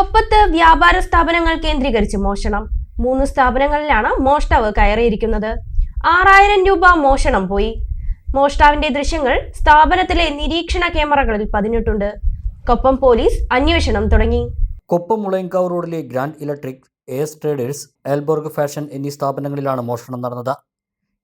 കൊപ്പത്ത് വ്യാപാര സ്ഥാപനങ്ങൾ കേന്ദ്രീകരിച്ച് മോഷണം. മൂന്ന് സ്ഥാപനങ്ങളിലാണ് മോഷ്ടാവ് കയറിയിരിക്കുന്നത്. ആറായിരം രൂപ മോഷണം പോയി. മോഷ്ടാവിന്റെ ദൃശ്യങ്ങൾ സ്ഥാപനത്തിലെ നിരീക്ഷണ ക്യാമറകളിൽ പതിഞ്ഞിട്ടുണ്ട്. കൊപ്പം പോലീസ് അന്വേഷണം തുടങ്ങി. കൊപ്പം മുളയങ്കാവ് റോഡിലെ ഗ്രാൻഡ് ഇലക്ട്രിക് എസ് ട്രേഡേഴ്സ് എൽബോർഗ് ഫാഷൻ എന്നീ സ്ഥാപനങ്ങളിലാണ് മോഷണം നടന്നത്.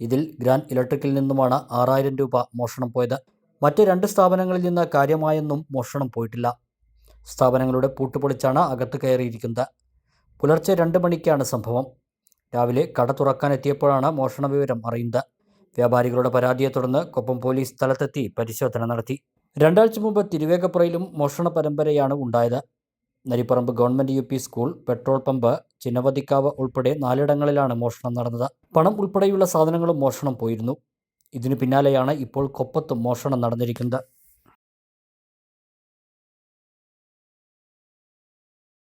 ഇതിൽ ഗ്രാൻഡ് ഇലക്ട്രിക്കിൽ നിന്നുമാണ് ആറായിരം രൂപ മോഷണം പോയത്. മറ്റ് രണ്ട് സ്ഥാപനങ്ങളിൽ നിന്ന് കാര്യമായൊന്നും മോഷണം പോയിട്ടില്ല. സ്ഥാപനങ്ങളുടെ പൂട്ടുപൊളിച്ചാണ് അകത്ത് കയറിയിരിക്കുന്നത്. പുലർച്ചെ രണ്ട് മണിക്കാണ് സംഭവം. രാവിലെ കട തുറക്കാനെത്തിയപ്പോഴാണ് മോഷണ വിവരം അറിയുന്നത്. വ്യാപാരികളുടെ പരാതിയെ തുടർന്ന് കൊപ്പം പോലീസ് സ്ഥലത്തെത്തി പരിശോധന നടത്തി. രണ്ടാഴ്ച മുമ്പ് തിരുവേഗപ്പുറയിലും മോഷണ പരമ്പരയാണ് ഉണ്ടായത്. Naripparamba government U school petrol pump Chinnavathikkavu ഉൾപ്പെടെ നാലിടങ്ങളിലാണ് മോഷണം നടന്നത്. പണം ഉൾപ്പെടെയുള്ള സാധനങ്ങളും മോഷണം പോയിരുന്നു. ഇതിനു പിന്നാലെയാണ് ഇപ്പോൾ കൊപ്പത്തും മോഷണം നടന്നിരിക്കുന്നത്.